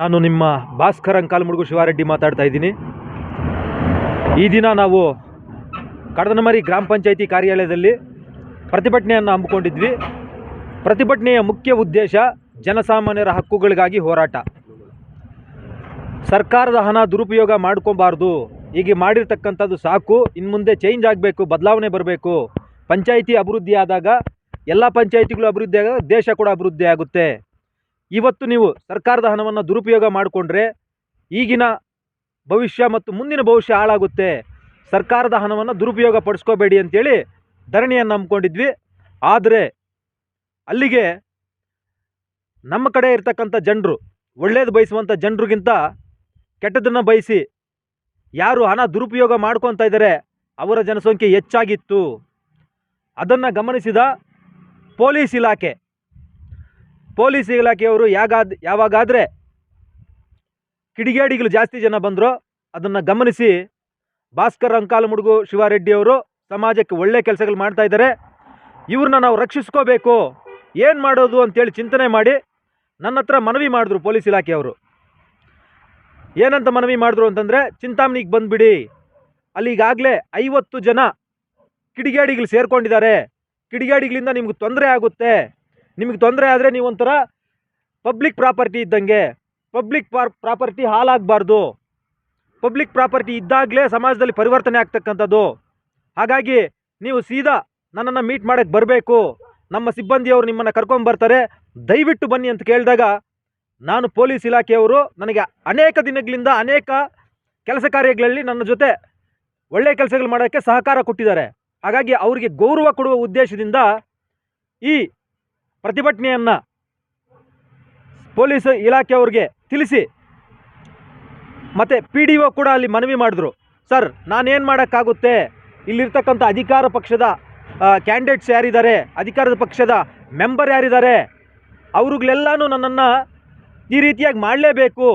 ನಾನು ನಿಮ್ಮ ಭಾಸ್ಕರ್ ಅಂಕಾಲ್ಮುಡುಗು ಶಿವಾರೆಡ್ಡಿ ಮಾತಾಡ್ತಾ ಇದ್ದೀನಿ. ಈ ದಿನ ನಾವು ಕಡದನಮರಿ ಗ್ರಾಮ ಪಂಚಾಯಿತಿ ಕಾರ್ಯಾಲಯದಲ್ಲಿ ಪ್ರತಿಭಟನೆಯನ್ನು ಹಮ್ಮಿಕೊಂಡಿದ್ವಿ. ಪ್ರತಿಭಟನೆಯ ಮುಖ್ಯ ಉದ್ದೇಶ ಜನಸಾಮಾನ್ಯರ ಹಕ್ಕುಗಳಿಗಾಗಿ ಹೋರಾಟ. ಸರ್ಕಾರದ ಹಣ ದುರುಪಯೋಗ ಮಾಡ್ಕೊಬಾರ್ದು, ಹೀಗೆ ಮಾಡಿರ್ತಕ್ಕಂಥದ್ದು ಸಾಕು ಇನ್ನು ಮುಂದೆ ಚೇಂಜ್ ಆಗಬೇಕು, ಬದಲಾವಣೆ ಬರಬೇಕು. ಪಂಚಾಯಿತಿ ಅಭಿವೃದ್ಧಿ ಆದಾಗ ಎಲ್ಲ ಪಂಚಾಯಿತಿಗಳು ಅಭಿವೃದ್ಧಿ ಆದಾಗ ದೇಶ ಕೂಡ ಅಭಿವೃದ್ಧಿ ಆಗುತ್ತೆ. ಇವತ್ತು ನೀವು ಸರ್ಕಾರದ ಹಣವನ್ನು ದುರುಪಯೋಗ ಮಾಡಿಕೊಂಡ್ರೆ ಈಗಿನ ಭವಿಷ್ಯ ಮತ್ತು ಮುಂದಿನ ಭವಿಷ್ಯ ಹಾಳಾಗುತ್ತೆ. ಸರ್ಕಾರದ ಹಣವನ್ನು ದುರುಪಯೋಗ ಪಡಿಸ್ಕೋಬೇಡಿ ಅಂತೇಳಿ ಧರಣಿಯನ್ನು ಹಮ್ಮಿಕೊಂಡಿದ್ವಿ ಆದರೆ ಅಲ್ಲಿಗೆ ನಮ್ಮ ಕಡೆ ಇರ್ತಕ್ಕಂಥ ಜನರು, ಒಳ್ಳೇದು ಬಯಸುವಂಥ ಜನರಿಗಿಂತ ಕೆಟ್ಟದನ್ನು ಬಯಸಿ ಯಾರು ಹಣ ದುರುಪಯೋಗ ಮಾಡ್ಕೊತಾ ಇದ್ದಾರೆ ಅವರ ಜನಸಂಖ್ಯೆ ಹೆಚ್ಚಾಗಿತ್ತು. ಅದನ್ನು ಗಮನಿಸಿದ ಪೊಲೀಸ್ ಇಲಾಖೆ ಪೊಲೀಸ್ ಇಲಾಖೆಯವರು ಯಾಗಾದ್, ಯಾವಾಗಾದರೆ ಕಿಡಿಗೇಡಿಗಳು ಜಾಸ್ತಿ ಜನ ಬಂದರು ಅದನ್ನು ಗಮನಿಸಿ ಭಾಸ್ಕರ್ ಅಂಕಾಲಮುಡುಗು ಶಿವಾರೆಡ್ಡಿಯವರು ಸಮಾಜಕ್ಕೆ ಒಳ್ಳೆ ಕೆಲಸಗಳು ಮಾಡ್ತಾ ಇದ್ದಾರೆ. ಇವ್ರನ್ನ ನಾವು ರಕ್ಷಿಸ್ಕೋಬೇಕು. ಏನು ಮಾಡೋದು ಅಂತೇಳಿ ಚಿಂತನೆ ಮಾಡಿ ನನ್ನ ಹತ್ರ ಮನವಿ ಮಾಡಿದ್ರು ಪೊಲೀಸ್ ಇಲಾಖೆಯವರು. ಏನಂತ ಮನವಿ ಮಾಡಿದ್ರು ಅಂತಂದರೆ, ಚಿಂತಾಮಣಿಗೆ ಬಂದುಬಿಡಿ. ಅಲ್ಲಿಗಾಗಲೇ ಐವತ್ತು ಜನ ಕಿಡಿಗೇಡಿಗಳು ಸೇರ್ಕೊಂಡಿದ್ದಾರೆ. ಕಿಡಿಗೇಡಿಗಳಿಂದ ನಿಮ್ಗೆ ತೊಂದರೆ ಆಗುತ್ತೆ. ನಿಮಗೆ ತೊಂದರೆ ಆದರೆ ನೀವೊಂಥರ ಪಬ್ಲಿಕ್ ಪ್ರಾಪರ್ಟಿ ಇದ್ದಂಗೆ ಪಬ್ಲಿಕ್ ಪಾರ್ ಪ್ರಾಪರ್ಟಿ ಹಾಳಾಗಬಾರ್ದು. ಪಬ್ಲಿಕ್ ಪ್ರಾಪರ್ಟಿ ಇದ್ದಾಗಲೇ ಸಮಾಜದಲ್ಲಿ ಪರಿವರ್ತನೆ ಆಗ್ತಕ್ಕಂಥದ್ದು. ಹಾಗಾಗಿ ನೀವು ಸೀದಾ ನನ್ನನ್ನು ಮೀಟ್ ಮಾಡೋಕ್ಕೆ ಬರಬೇಕು. ನಮ್ಮ ಸಿಬ್ಬಂದಿಯವರು ನಿಮ್ಮನ್ನು ಕರ್ಕೊಂಬರ್ತಾರೆ ದಯವಿಟ್ಟು ಬನ್ನಿ ಅಂತ ಕೇಳಿದಾಗ ನಾನು ಪೊಲೀಸ್ ಇಲಾಖೆಯವರು ನನಗೆ ಅನೇಕ ದಿನಗಳಿಂದ ಅನೇಕ ಕೆಲಸ ಕಾರ್ಯಗಳಲ್ಲಿ ನನ್ನ ಜೊತೆ ಒಳ್ಳೆಯ ಕೆಲಸಗಳು ಮಾಡೋಕ್ಕೆ ಸಹಕಾರ ಕೊಟ್ಟಿದ್ದಾರೆ. ಹಾಗಾಗಿ ಅವರಿಗೆ ಗೌರವ ಕೊಡುವ ಉದ್ದೇಶದಿಂದ ಈ ಪ್ರತಿಭಟನೆಯನ್ನು ಪೊಲೀಸ್ ಇಲಾಖೆಯವ್ರಿಗೆ ತಿಳಿಸಿ. ಮತ್ತು ಪಿ ಡಿ ಒ ಕೂಡ ಅಲ್ಲಿ ಮನವಿ ಮಾಡಿದ್ರು. ಸರ್, ನಾನೇನು ಮಾಡೋಕ್ಕಾಗುತ್ತೆ? ಇಲ್ಲಿರ್ತಕ್ಕಂಥ ಅಧಿಕಾರ ಪಕ್ಷದ ಕ್ಯಾಂಡಿಡೇಟ್ಸ್ ಯಾರಿದ್ದಾರೆ? ಅಧಿಕಾರದ ಪಕ್ಷದ ಮೆಂಬರ್ ಯಾರಿದ್ದಾರೆ? ಅವ್ರಿಗೆಲ್ಲನೂ ನನ್ನನ್ನು ಈ ರೀತಿಯಾಗಿ ಮಾಡಲೇಬೇಕು.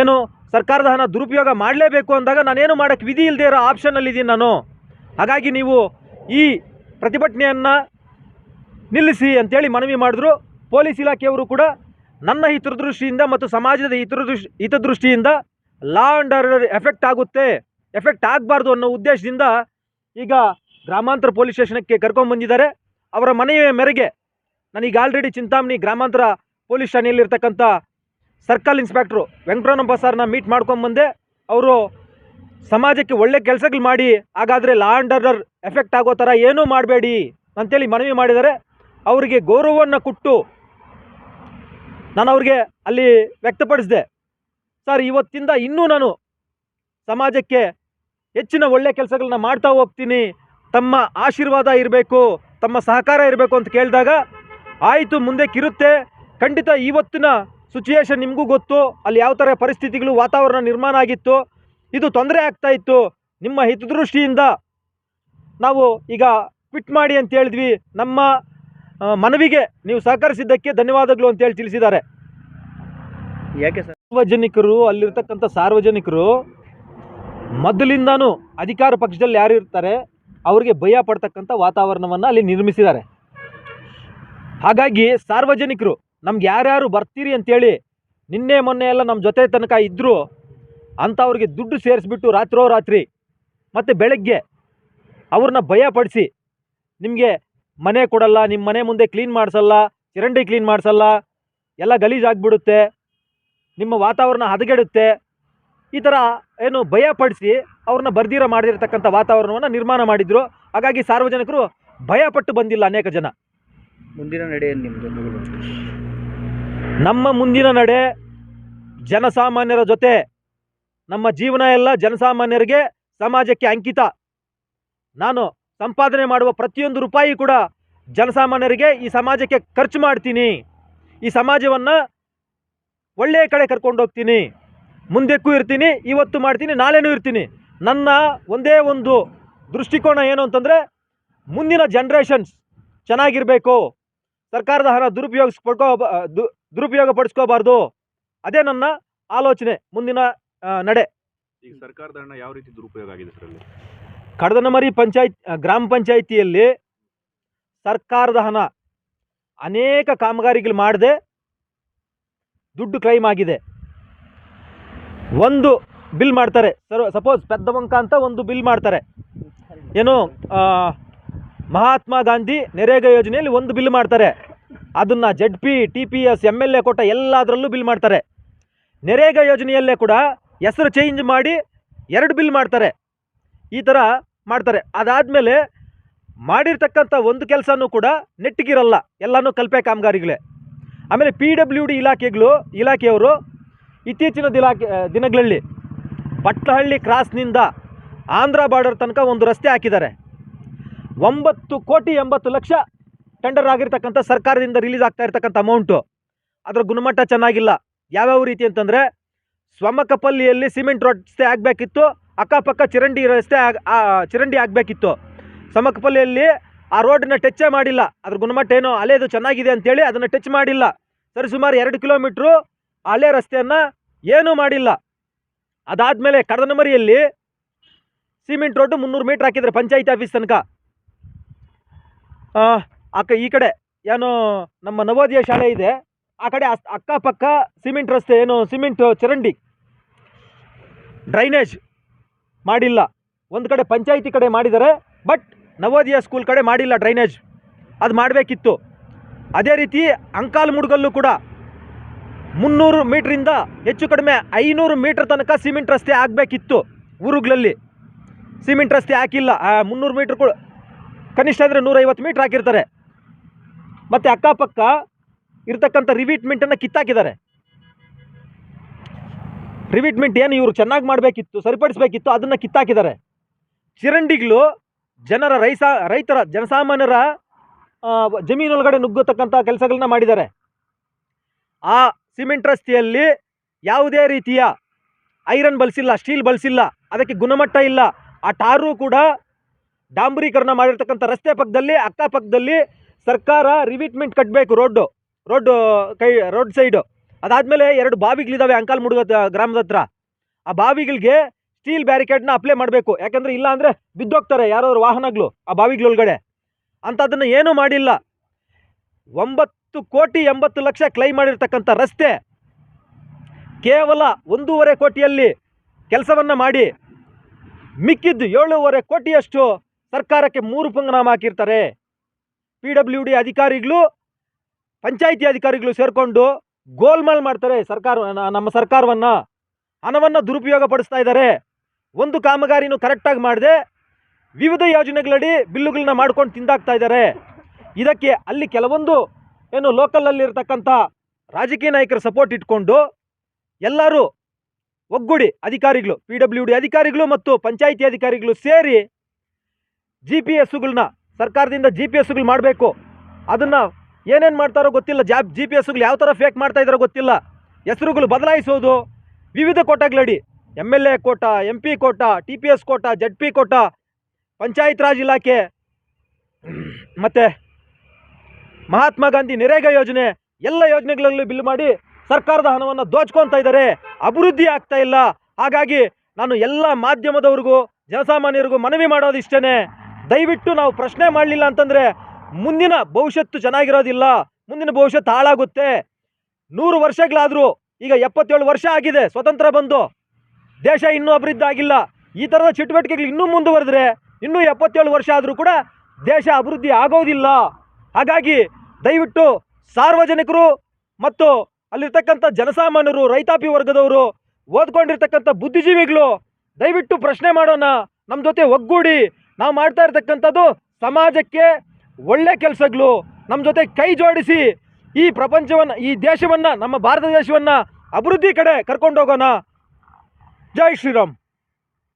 ಏನು, ಸರ್ಕಾರದ ಹಣ ದುರುಪಯೋಗ ಮಾಡಲೇಬೇಕು ಅಂದಾಗ ನಾನೇನು ಮಾಡೋಕ್ಕೆ ವಿಧಿ ಇಲ್ಲದೆ ಇರೋ ಆಪ್ಷನಲ್ಲಿದ್ದೀನಿ ನಾನು. ಹಾಗಾಗಿ ನೀವು ಈ ಪ್ರತಿಭಟನೆಯನ್ನು ನಿಲ್ಲಿಸಿ ಅಂತೇಳಿ ಮನವಿ ಮಾಡಿದ್ರು. ಪೊಲೀಸ್ ಇಲಾಖೆಯವರು ಕೂಡ ನನ್ನ ಹಿತದೃಷ್ಟಿಯಿಂದ ಮತ್ತು ಸಮಾಜದ ಹಿತದೃಷ್ಟಿ, ಹಿತದೃಷ್ಟಿಯಿಂದ ಲಾ ಆ್ಯಂಡ್ ಆರ್ಡರ್ ಎಫೆಕ್ಟ್ ಆಗುತ್ತೆ ಎಫೆಕ್ಟ್ ಆಗಬಾರ್ದು ಅನ್ನೋ ಉದ್ದೇಶದಿಂದ ಈಗ ಗ್ರಾಮಾಂತರ ಪೊಲೀಸ್ ಸ್ಟೇಷನಕ್ಕೆ ಕರ್ಕೊಂಡ್ಬಂದಿದ್ದಾರೆ ಅವರ ಮನೆಯ ಮೇರೆಗೆ ನನಗೆ ಆಲ್ರೆಡಿ ಚಿಂತಾಮಣಿ ಗ್ರಾಮಾಂತರ ಪೊಲೀಸ್ ಠಾಣೆಯಲ್ಲಿರ್ತಕ್ಕಂಥ ಸರ್ಕಲ್ ಇನ್ಸ್ಪೆಕ್ಟ್ರು ವೆಂಕಟರಮಣಪ್ಪ ಸರ್ನ ಮೀಟ್ ಮಾಡ್ಕೊಂಬಂದೆ ಅವರು ಸಮಾಜಕ್ಕೆ ಒಳ್ಳೆ ಕೆಲಸಗಳು ಮಾಡಿ, ಹಾಗಾದರೆ ಲಾ ಆ್ಯಂಡ್ ಆರ್ಡರ್ ಎಫೆಕ್ಟ್ ಆಗೋ ಥರ ಏನೂ ಮಾಡಬೇಡಿ ಅಂತೇಳಿ ಮನವಿ ಮಾಡಿದ್ದಾರೆ. ಅವರಿಗೆ ಗೌರವವನ್ನು ಕೊಟ್ಟು ನಾನು ಅವ್ರಿಗೆ ಅಲ್ಲಿ ವ್ಯಕ್ತಪಡಿಸಿದೆ. ಸರ್, ಇವತ್ತಿಂದ ಇನ್ನೂ ನಾನು ಸಮಾಜಕ್ಕೆ ಹೆಚ್ಚಿನ ಒಳ್ಳೆ ಕೆಲಸಗಳನ್ನ ಮಾಡ್ತಾ ಹೋಗ್ತೀನಿ. ತಮ್ಮ ಆಶೀರ್ವಾದ ಇರಬೇಕು, ತಮ್ಮ ಸಹಕಾರ ಇರಬೇಕು ಅಂತ ಕೇಳಿದಾಗ ಆಯಿತು ಮುಂದಕ್ಕಿರುತ್ತೆ ಖಂಡಿತ ಇವತ್ತಿನ ಸಿಚುಯೇಷನ್ ನಿಮಗೂ ಗೊತ್ತು. ಅಲ್ಲಿ ಯಾವ ಥರ ಪರಿಸ್ಥಿತಿಗಳು, ವಾತಾವರಣ ನಿರ್ಮಾಣ ಆಗಿತ್ತು. ಇದು ತೊಂದರೆ ಆಗ್ತಾ ಇತ್ತು. ನಿಮ್ಮ ಹಿತದೃಷ್ಟಿಯಿಂದ ನಾವು ಈಗ ಕ್ವಿಟ್ ಮಾಡಿ ಅಂತ ಹೇಳಿದ್ವಿ. ನಮ್ಮ ಮನವಿಗೆ ನೀವು ಸಹಕರಿಸಿದ್ದಕ್ಕೆ ಧನ್ಯವಾದಗಳು ಅಂತೇಳಿ ತಿಳಿಸಿದ್ದಾರೆ. ಯಾಕೆ ಸರ್? ಸಾರ್ವಜನಿಕರು ಅಲ್ಲಿರ್ತಕ್ಕಂಥ ಸಾರ್ವಜನಿಕರು ಮೊದಲಿಂದನೂ ಅಧಿಕಾರ ಪಕ್ಷದಲ್ಲಿ ಯಾರು ಇರ್ತಾರೆ ಅವರಿಗೆ ಭಯ ಪಡ್ತಕ್ಕಂಥ ವಾತಾವರಣವನ್ನು ಅಲ್ಲಿ ನಿರ್ಮಿಸಿದ್ದಾರೆ. ಹಾಗಾಗಿ ಸಾರ್ವಜನಿಕರು ನಮ್ಗೆ ಯಾರ್ಯಾರು ಬರ್ತೀರಿ ಅಂತೇಳಿ ನಿನ್ನೆ ಮೊನ್ನೆ ಎಲ್ಲ ನಮ್ಮ ಜೊತೆ ತನಕ ಇದ್ದರು ಅಂಥವ್ರಿಗೆ ದುಡ್ಡು ಸೇರಿಸ್ಬಿಟ್ಟು ರಾತ್ರೋ ರಾತ್ರಿ ಮತ್ತು ಬೆಳಗ್ಗೆ ಅವ್ರನ್ನ ಭಯಪಡಿಸಿ ನಿಮಗೆ ಮನೆ ಕೊಡಲ್ಲ ನಿಮ್ಮ ಮನೆ ಮುಂದೆ ಕ್ಲೀನ್ ಮಾಡಿಸಲ್ಲ ಚರಂಡಿ ಕ್ಲೀನ್ ಮಾಡಿಸಲ್ಲ ಎಲ್ಲ ಗಲೀಜಾಗ್ಬಿಡುತ್ತೆ ನಿಮ್ಮ ವಾತಾವರಣ ಹದಗೆಡುತ್ತೆ ಈ ಥರ ಏನು ಭಯಪಡಿಸಿ ಅವ್ರನ್ನ ಬರ್ದಿರ ಮಾಡಿರ್ತಕ್ಕಂಥ ವಾತಾವರಣವನ್ನು ನಿರ್ಮಾಣ ಮಾಡಿದರು. ಹಾಗಾಗಿ ಸಾರ್ವಜನಿಕರು ಭಯಪಟ್ಟು ಬಂದಿಲ್ಲ ಅನೇಕ ಜನ. ಮುಂದಿನ ನಡೆ ನಿಮ್ಮದು ನಮ್ಮ ಮುಂದಿನ ನಡೆ ಜನಸಾಮಾನ್ಯರ ಜೊತೆ ನಮ್ಮ ಜೀವನ ಎಲ್ಲ ಜನಸಾಮಾನ್ಯರಿಗೆ ಸಮಾಜಕ್ಕೆ ಅಂಕಿತ. ನಾನು ಸಂಪಾದನೆ ಮಾಡುವ ಪ್ರತಿಯೊಂದು ರೂಪಾಯಿ ಕೂಡ ಜನಸಾಮಾನ್ಯರಿಗೆ ಈ ಸಮಾಜಕ್ಕೆ ಖರ್ಚು ಮಾಡ್ತೀನಿ. ಈ ಸಮಾಜವನ್ನು ಒಳ್ಳೆಯ ಕಡೆ ಕರ್ಕೊಂಡು ಹೋಗ್ತೀನಿ. ಮುಂದಕ್ಕೂ ಇರ್ತೀನಿ, ಇವತ್ತು ಮಾಡ್ತೀನಿ, ನಾಳೆನೂ ಇರ್ತೀನಿ. ನನ್ನ ಒಂದೇ ಒಂದು ದೃಷ್ಟಿಕೋನ ಏನು ಅಂತಂದರೆ ಮುಂದಿನ ಜನ್ರೇಷನ್ಸ್ ಚೆನ್ನಾಗಿರಬೇಕು. ಸರ್ಕಾರದ ಹಣ ದುರುಪಯೋಗಿಸ್ ಪಡ್ಕೋ ದು- ದುರುಪಯೋಗ ಪಡಿಸ್ಕೋಬಾರ್ದು ಅದೇ ನನ್ನ ಆಲೋಚನೆ, ಮುಂದಿನ ನಡೆ. ಈಗ ಸರ್ಕಾರದ ಹಣ ಯಾವ ರೀತಿ ದುರುಪಯೋಗ ಆಗಿದೆ ಸರ್ ಕಡದನಮರಿ ಪಂಚಾಯತ್ ಗ್ರಾಮ ಪಂಚಾಯಿತಿಯಲ್ಲಿ ಸರ್ಕಾರದ ಹಣ ಅನೇಕ ಕಾಮಗಾರಿಗಳು ಮಾಡದೆ ದುಡ್ಡು ಕ್ಲೈಮ್ ಆಗಿದೆ. ಒಂದು ಬಿಲ್ ಮಾಡ್ತಾರೆ. ಸರ್ ಸಪೋಸ್ ಪೆದ್ದವಂಕ ಅಂತ ಒಂದು ಬಿಲ್ ಮಾಡ್ತಾರೆ. ಏನು ಮಹಾತ್ಮ ಗಾಂಧಿ ನರೇಗಾ ಯೋಜನೆಯಲ್ಲಿ ಒಂದು ಬಿಲ್ ಮಾಡ್ತಾರೆ. ಅದನ್ನು Z P T P S M L A ಕೊಟ್ಟ ಎಲ್ಲದರಲ್ಲೂ ಬಿಲ್ ಮಾಡ್ತಾರೆ. ನರೇಗಾ ಯೋಜನೆಯಲ್ಲೇ ಕೂಡ ಹೆಸರು ಚೇಂಜ್ ಮಾಡಿ ಎರಡು ಬಿಲ್ ಮಾಡ್ತಾರೆ. ಈ ಥರ ಮಾಡ್ತಾರೆ. ಅದಾದಮೇಲೆ ಮಾಡಿರ್ತಕ್ಕಂಥ ಒಂದು ಕೆಲಸನೂ ಕೂಡ ನೆಟ್ಟಿಗಿರಲ್ಲ. ಎಲ್ಲನೂ ಕಲ್ಪೆ ಕಾಮಗಾರಿಗಳೇ. ಆಮೇಲೆ ಪಿ ಡಬ್ಲ್ಯೂ ಡಿ ಇಲಾಖೆಗಳು, ಇಲಾಖೆಯವರು ಇತ್ತೀಚಿನ ದಿಲಾಖೆ ದಿನಗಳಲ್ಲಿ ಪಟ್ಟಹಳ್ಳಿ ಕ್ರಾಸ್ನಿಂದ ಆಂಧ್ರ ಬಾರ್ಡರ್ ತನಕ ಒಂದು ರಸ್ತೆ ಹಾಕಿದ್ದಾರೆ. ಒಂಬತ್ತು ಕೋಟಿ ಎಂಬತ್ತು ಲಕ್ಷ ಟೆಂಡರ್ ಆಗಿರ್ತಕ್ಕಂಥ ಸರ್ಕಾರದಿಂದ ರಿಲೀಸ್ ಆಗ್ತಾ ಇರ್ತಕ್ಕಂಥ ಅಮೌಂಟು ಅದರ ಗುಣಮಟ್ಟ ಚೆನ್ನಾಗಿಲ್ಲ. ಯಾವ್ಯಾವ ರೀತಿ ಅಂತಂದರೆ, ಸ್ವಮಕಪಲ್ಲಿಯಲ್ಲಿ ಸಿಮೆಂಟ್ ರಸ್ತೆ ಆಗಬೇಕಿತ್ತು. ಅಕ್ಕಪಕ್ಕ ಚರಂಡಿ ರಸ್ತೆ ಚಿರಂಡಿ ಆಗಬೇಕಿತ್ತು. ಸಮಕಪಲ್ಲಿಯಲ್ಲಿ ಆ ರೋಡನ್ನ ಟಚ್ಚೇ ಮಾಡಿಲ್ಲ. ಅದ್ರ ಗುಣಮಟ್ಟ ಏನೋ ಹಳೇದು ಚೆನ್ನಾಗಿದೆ ಅಂತೇಳಿ ಅದನ್ನು ಟಚ್ ಮಾಡಿಲ್ಲ. ಸರಿ ಸುಮಾರು ಎರಡು ಕಿಲೋಮೀಟ್ರು ಹಳೆ ರಸ್ತೆಯನ್ನು ಏನೂ ಮಾಡಿಲ್ಲ. ಅದಾದಮೇಲೆ ಕಡದನಮರಿಯಲ್ಲಿ ಸಿಮೆಂಟ್ ರೋಡ್ ಮುನ್ನೂರು ಮೀಟ್ರ್ ಹಾಕಿದ್ರೆ ಪಂಚಾಯತ್ ಆಫೀಸ್ ತನಕ. ಅಕ್ಕ ಈ ಕಡೆ ಏನು ನಮ್ಮ ನವೋದಯ ಶಾಲೆ ಇದೆ. ಆ ಕಡೆ ಅಕ್ಕಪಕ್ಕ ಸಿಮೆಂಟ್ ರಸ್ತೆ, ಏನು ಸಿಮೆಂಟ್ ಚರಂಡಿ. ಡ್ರೈನೇಜ್. ಮಾಡಿಲ್ಲ. ಒಂದು ಕಡೆ ಪಂಚಾಯಿತಿ ಕಡೆ ಮಾಡಿದ್ದಾರೆ ಬಟ್ ನವೋದಯ ಸ್ಕೂಲ್ ಕಡೆ ಮಾಡಿಲ್ಲ ಡ್ರೈನೇಜ್ ಅದು ಮಾಡಬೇಕಿತ್ತು. ಅದೇ ರೀತಿ ಅಂಕಾಲ್ ಮುಡ್ಗಲ್ಲು ಕೂಡ ಮುನ್ನೂರು ಮೀಟ್ರಿಂದ ಹೆಚ್ಚು ಕಡಿಮೆ ಐನೂರು ಮೀಟ್ರ್ ತನಕ ಸಿಮೆಂಟ್ ರಸ್ತೆ ಆಗಬೇಕಿತ್ತು ಊರುಗಳಲ್ಲಿ. ಸಿಮೆಂಟ್ ರಸ್ತೆ ಹಾಕಿಲ್ಲ ಮುನ್ನೂರು ಮೀಟ್ರ್ ಕೂಡ ಕನಿಷ್ಠ ಅಂದರೆ ನೂರೈವತ್ತು ಮೀಟ್ರ್ ಹಾಕಿರ್ತಾರೆ. ಮತ್ತು ಅಕ್ಕಪಕ್ಕ ಇರ್ತಕ್ಕಂಥ ರಿವೀಟ್ಮೆಂಟನ್ನು ಕಿತ್ತಾಕಿದ್ದಾರೆ. ರಿವೀಟ್ಮೆಂಟ್ ಏನು ಇವರು ಚೆನ್ನಾಗಿ ಮಾಡಬೇಕಿತ್ತು, ಸರಿಪಡಿಸಬೇಕಿತ್ತು, ಅದನ್ನು ಕಿತ್ತಾಕಿದ್ದಾರೆ. ಚಿರಂಡಿಗಳು ಜನರ ರೈಸ, ರೈತರ, ಜನಸಾಮಾನ್ಯರ ಜಮೀನೊಳಗಡೆ ನುಗ್ಗತಕ್ಕಂಥ ಕೆಲಸಗಳನ್ನ ಮಾಡಿದ್ದಾರೆ. ಆ ಸಿಮೆಂಟ್ ರಸ್ತೆಯಲ್ಲಿ ಯಾವುದೇ ರೀತಿಯ ಐರನ್ ಬಳಸಿಲ್ಲ ಸ್ಟೀಲ್ ಬಳಸಿಲ್ಲ ಅದಕ್ಕೆ ಗುಣಮಟ್ಟ ಇಲ್ಲ, ಆ ಟಾರು ಕೂಡ ಡಾಂಬರೀಕರಣ ಮಾಡಿರ್ತಕ್ಕಂಥ ರಸ್ತೆ ಪಕ್ಕದಲ್ಲಿ, ಅಕ್ಕಪಕ್ಕದಲ್ಲಿ ಸರ್ಕಾರ ರಿವಿಟ್ಮೆಂಟ್ ಕಟ್ಟಬೇಕು ರೋಡು ರೋಡ್ ಕೈ, ರೋಡ್ ಸೈಡು. ಅದಾದಮೇಲೆ ಎರಡು ಬಾವಿಗಳಿದ್ದಾವೆ ಅಂಕಾಲ್ ಮುಡುಗ ಗ್ರಾಮದ ಹತ್ರ. ಆ ಬಾವಿಗಳಿಗೆ ಸ್ಟೀಲ್ ಬ್ಯಾರಿಕೇಡ್ನ ಅಪ್ಲೈ ಮಾಡಬೇಕು. ಯಾಕಂದರೆ ಇಲ್ಲ ಅಂದರೆ ಬಿದ್ದೋಗ್ತಾರೆ ಯಾರಾದ್ರು ವಾಹನಗಳು ಆ ಬಾವಿಗಳೊಳಗಡೆ. ಅಂಥದ್ದನ್ನು ಏನೂ ಮಾಡಿಲ್ಲ. ಒಂಬತ್ತು ಕೋಟಿ ಎಂಬತ್ತು ಲಕ್ಷ ಕ್ಲೈಮ್ ಮಾಡಿರ್ತಕ್ಕಂಥ ರಸ್ತೆ ಕೇವಲ ಒಂದೂವರೆ ಕೋಟಿಯಲ್ಲಿ ಕೆಲಸವನ್ನು ಮಾಡಿ ಮಿಕ್ಕಿದ್ದು ಏಳೂವರೆ ಕೋಟಿಯಷ್ಟು ಸರ್ಕಾರಕ್ಕೆ ಮೂರು ಪಂಗನಾಮ ಹಾಕಿರ್ತಾರೆ. ಪಿ ಡಬ್ಲ್ಯೂ ಡಿ ಅಧಿಕಾರಿಗಳು, ಪಂಚಾಯಿತಿ ಅಧಿಕಾರಿಗಳು ಸೇರಿಕೊಂಡು ಗೋಲ್ಮಾಲ್ ಮಾಡ್ತಾರೆ ಸರ್ಕಾರ ನಮ್ಮ ಸರ್ಕಾರವನ್ನು. ಹಣವನ್ನು ದುರುಪಯೋಗ ಪಡಿಸ್ತಾ ಇದ್ದಾರೆ. ಒಂದು ಕಾಮಗಾರಿನೂ ಕರೆಕ್ಟಾಗಿ ಮಾಡದೆ. ವಿವಿಧ ಯೋಜನೆಗಳಡಿ ಬಿಲ್ಲುಗಳನ್ನ ಮಾಡ್ಕೊಂಡು ತಿಂದಾಗ್ತಾ ಇದ್ದಾರೆ. ಇದಕ್ಕೆ ಅಲ್ಲಿ ಕೆಲವೊಂದು, ಏನು ಲೋಕಲಲ್ಲಿರ್ತಕ್ಕಂಥ ರಾಜಕೀಯ ನಾಯಕರ ಸಪೋರ್ಟ್ ಇಟ್ಕೊಂಡು ಎಲ್ಲರೂ ಒಗ್ಗೂಡಿ ಅಧಿಕಾರಿಗಳು ಪಿ ಡಬ್ಲ್ಯೂ ಡಿ ಅಧಿಕಾರಿಗಳು ಮತ್ತು ಪಂಚಾಯಿತಿ ಅಧಿಕಾರಿಗಳು ಸೇರಿ ಜಿ ಪಿ ಸರ್ಕಾರದಿಂದ ಜಿ ಪಿ ಎಸ್ಸುಗಳು ಮಾಡಬೇಕು. ಅದನ್ನು ಏನೇನು ಮಾಡ್ತಾರೋ ಗೊತ್ತಿಲ್ಲ. ಜಾಬ್ ಜಿ ಪಿ ಎಸ್ಗಳು ಯಾವ ಥರ ಫೇಕ್ ಮಾಡ್ತಾ ಇದ್ದಾರೋ ಗೊತ್ತಿಲ್ಲ. ಹೆಸರುಗಳು ಬದಲಾಯಿಸೋದು. ವಿವಿಧ ಕೋಟಾಗಳಡಿ. M L A quota M P quota T P S quota Z P quota, Panchayat Raj ಇಲಾಖೆ, ಮತ್ತು ಮಹಾತ್ಮ ಗಾಂಧಿ ನರೇಗಾ ಯೋಜನೆ, ಎಲ್ಲ ಯೋಜನೆಗಳಲ್ಲೂ ಬಿಲ್ ಮಾಡಿ ಸರ್ಕಾರದ ಹಣವನ್ನು ದೋಚ್ಕೊತಾ ಇದ್ದಾರೆ ಅಭಿವೃದ್ಧಿ ಆಗ್ತಾ ಇಲ್ಲ. ಹಾಗಾಗಿ ನಾನು ಎಲ್ಲ ಮಾಧ್ಯಮದವ್ರಿಗೂ, ಜನಸಾಮಾನ್ಯರಿಗೂ ಮನವಿ ಮಾಡೋದು ಇಷ್ಟೇ ದಯವಿಟ್ಟು ನಾವು ಪ್ರಶ್ನೆ ಮಾಡಲಿಲ್ಲ ಅಂತಂದರೆ ಮುಂದಿನ ಭವಿಷ್ಯತ್ತು ಚೆನ್ನಾಗಿರೋದಿಲ್ಲ, ಮುಂದಿನ ಭವಿಷ್ಯತ್ತು ಹಾಳಾಗುತ್ತೆ. ನೂರು ವರ್ಷಗಳಾದರೂ ಈಗ ಎಪ್ಪತ್ತೇಳು ವರ್ಷ ಆಗಿದೆ, ಸ್ವತಂತ್ರ ಬಂದು. ದೇಶ ಇನ್ನೂ ಅಭಿವೃದ್ಧಿ ಆಗಿಲ್ಲ ಈ ಥರದ ಚಟುವಟಿಕೆಗಳು ಇನ್ನೂ ಮುಂದುವರೆದ್ರೆ ಇನ್ನೂ ಎಪ್ಪತ್ತೇಳು ವರ್ಷ ಆದರೂ ಕೂಡ ದೇಶ ಅಭಿವೃದ್ಧಿ ಆಗೋದಿಲ್ಲ. ಹಾಗಾಗಿ ದಯವಿಟ್ಟು ಸಾರ್ವಜನಿಕರು ಮತ್ತು ಅಲ್ಲಿರ್ತಕ್ಕಂಥ ಜನಸಾಮಾನ್ಯರು, ರೈತಾಪಿ ವರ್ಗದವರು, ಓದ್ಕೊಂಡಿರ್ತಕ್ಕಂಥ ಬುದ್ಧಿಜೀವಿಗಳು, ದಯವಿಟ್ಟು ಪ್ರಶ್ನೆ ಮಾಡೋಣ. ನಮ್ಮ ಜೊತೆ ಒಗ್ಗೂಡಿ. ನಾವು ಮಾಡ್ತಾ ಇರ್ತಕ್ಕಂಥದ್ದು ಸಮಾಜಕ್ಕೆ ಒಳ್ಳೆ ಕೆಲಸಗಳು ನಮ್ಮ ಜೊತೆ ಕೈ ಜೋಡಿಸಿ ಈ ಪ್ರಪಂಚವನ್ನು, ಈ ದೇಶವನ್ನು, ನಮ್ಮ ಭಾರತ ದೇಶವನ್ನು ಅಭಿವೃದ್ಧಿ ಕಡೆ ಕರ್ಕೊಂಡು ಹೋಗೋಣ. ಜೈ ಶ್ರೀರಾಮ್.